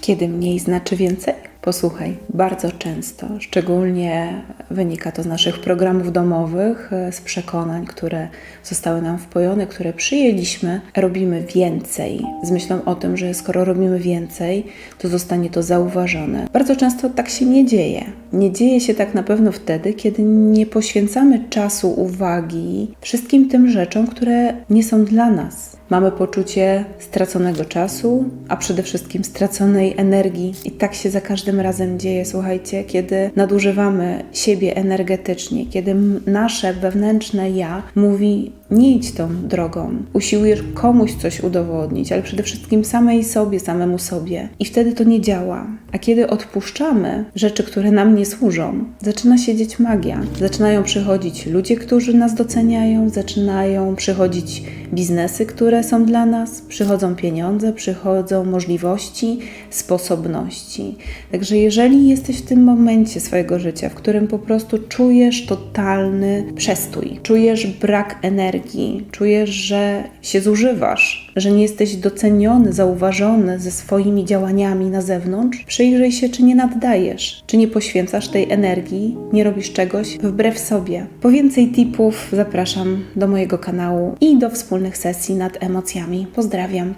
Kiedy mniej znaczy więcej? Posłuchaj, bardzo często, szczególnie wynika to z naszych programów domowych, e, z przekonań, które zostały nam wpojone, które przyjęliśmy, robimy więcej, z myślą o tym, że skoro robimy więcej, to zostanie to zauważone. Bardzo często tak się nie dzieje. Nie dzieje się tak na pewno wtedy, kiedy nie poświęcamy czasu, uwagi wszystkim tym rzeczom, które nie są dla nas. Mamy poczucie straconego czasu, a przede wszystkim straconej energii. I tak się za każdym razem dzieje, słuchajcie, kiedy nadużywamy siebie energetycznie, kiedy nasze wewnętrzne ja mówi: nie idź tą drogą, usiłujesz komuś coś udowodnić, ale przede wszystkim samej sobie, samemu sobie. I wtedy to nie działa. A kiedy odpuszczamy rzeczy, które nam nie służą, zaczyna się dzieć magia. Zaczynają przychodzić ludzie, którzy nas doceniają, zaczynają przychodzić biznesy, które są dla nas, przychodzą pieniądze, przychodzą możliwości, sposobności. Także jeżeli jesteś w tym momencie swojego życia, w którym po prostu czujesz totalny przestój, czujesz brak energii, czujesz, że się zużywasz, że nie jesteś doceniony, zauważony ze swoimi działaniami na zewnątrz, przyjrzyj się, czy nie naddajesz, czy nie poświęcasz tej energii, nie robisz czegoś wbrew sobie. Po więcej tipów zapraszam do mojego kanału i do wspólnych sesji nad emocjami. Pozdrawiam.